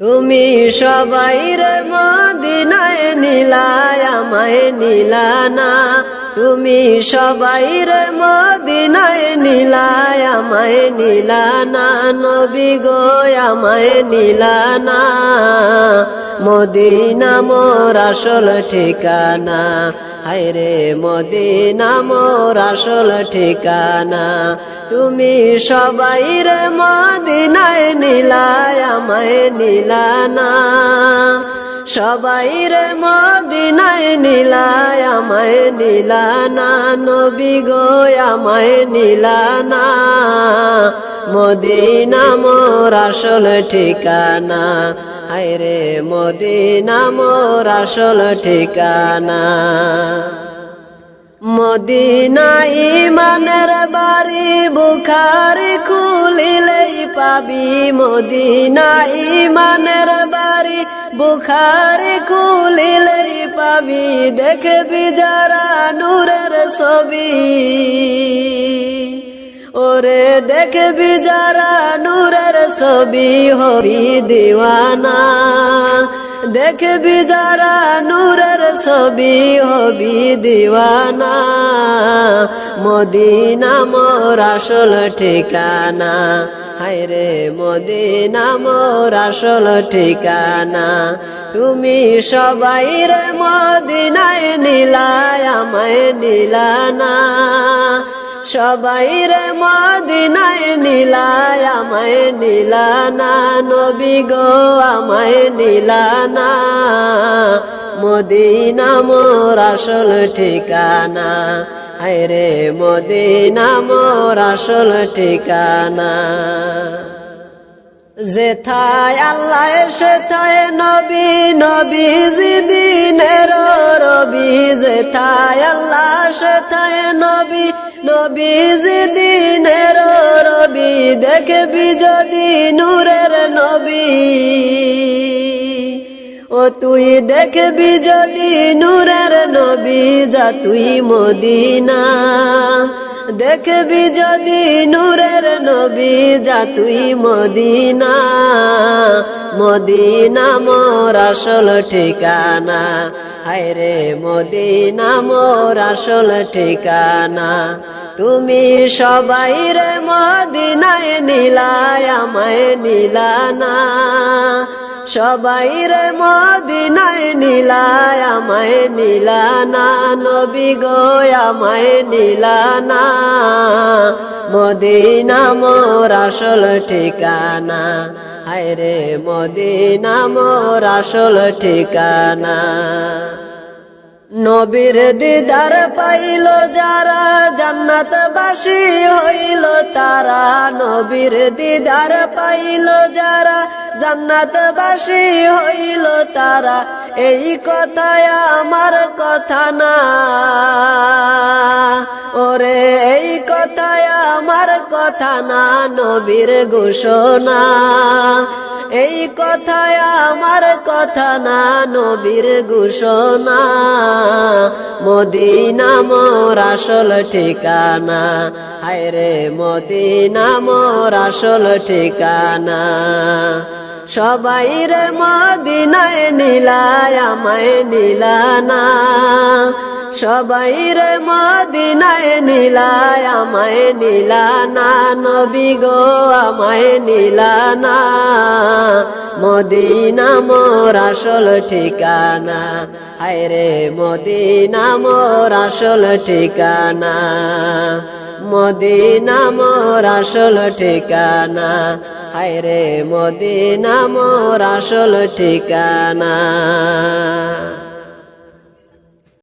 তুমি সবাই রে মদিনায় নীলায়, আমায় নীলানা তুমি সবাই রে মদিনায় নীলায়, আমায় নীলানা নবী গো, আমায় নীলানা মদিনা মোর আসল ঠিকানা। হায়রে মদিনা মোর আসল ঠিকানা। তুমি সবাই রে মদিনায় নীলায়, আমায় নীলানা। সবাই রে মদিনায় নীলায়, আমায় নীলানা। নবী গো, আমায় নীলানা। মদিনা মোর আসল ঠিকানা। হায়রে মদিনা মোর আসল ঠিকানা। মদিনা ইমানের বাড়ি বুখারি খুলিলেই পাবি। মদিনা ইমানের বাড়ি বুখারি খুলিলেই পাবি। দেখবি যারা নূরের ছবি। ওরে দেখবি যারা নূরের ছবি, হবি দিওয়ানা। দেখবি যারা নূরের ছবি, হবি দিওয়ানা। মদিনা মোর আসল ঠিকানা। হায়রে মদিনা মোর আসল ঠিকানা। তুমি সবাই রে মদিনায় নীলায়, আমায় নীলানা। সবাই রে মদিনায় নীলায়, আমায় নীলানা নবী গো, আমায় নীলানা মদিনা মোর আসল ঠিকানা, হায়রে মদিনা মোর আসল ঠিকানা। যেথায় আল্লাহ সেথায় নবী নবী দিনের রবি। যেথায় আল্লাহ সেথায় নবী নবী দিনের রবি। দেখবি যদি নূরের নবী। ও তুই দেখবি যদি নূরের নবী, যা তুই মদিনা। দেখবি যদি নূরের নবী যা তুই মদিনা। মদিনা মোর আসল ঠিকানা। হায়রে মদিনা মোর আসল ঠিকানা। তুমি সবাই রে মদিনায় নীলায়, আমায় নীলানা। সবাই রে মদিনায় নীলায়, আমায় নীলানা নবী গো, আমায় নীলানা মদিনা মোর আসল ঠিকানা হায়রে মদিনা মোর আসল ঠিকানা। নবীর দিদার পাইল যারা, জান্নাতবাসী হইল তারা। নবীর দিদার পাইল যারা জান্নাতবাসী হইল তারা। এই কথায় আমার কথা না। ওরে, এই কথায় আমার কথা না, নবীর ঘোষণা। এই কথায় আমার কথা না, নবীর ঘোষণা। মদিনা মোর আসল ঠিকানা। হায়রে, মদিনা মোর আসল ঠিকানা। সবাই রে মদিনায় নীলায়, আমায় নীলানা। সবাই রে মদিনায় নীলায়, আমায় নীলানা। নবী গো, আমায় নীলানা। মদিনা মোর আসল ঠিকানা। হায়রে মদিনা মোর আসল ঠিকানা। মদিনা মোর আসল ঠিকানা। হায়রে মদিনা মোর আসল ঠিকানা।